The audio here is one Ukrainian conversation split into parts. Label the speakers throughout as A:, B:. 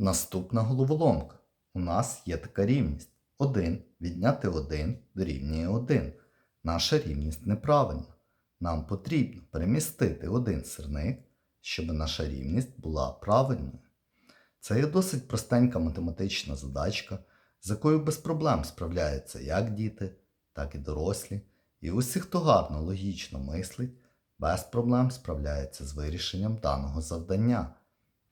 A: Наступна головоломка. У нас є така рівність. 1 відняти 1 дорівнює 1. Наша рівність неправильна. Нам потрібно перемістити один сирник, щоб наша рівність була правильною. Це є досить простенька математична задачка, з якою без проблем справляються як діти, так і дорослі. І усі, хто гарно логічно мислить, без проблем справляється з вирішенням даного завдання.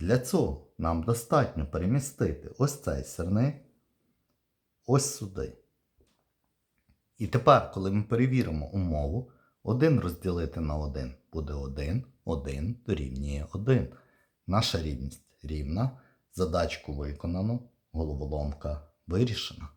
A: Для цього нам достатньо перемістити ось цей сирник ось сюди. І тепер, коли ми перевіримо умову, 1 розділити на 1 буде 1, 1 дорівнює 1. Наша рівність рівна. Задачку виконано, головоломка вирішена.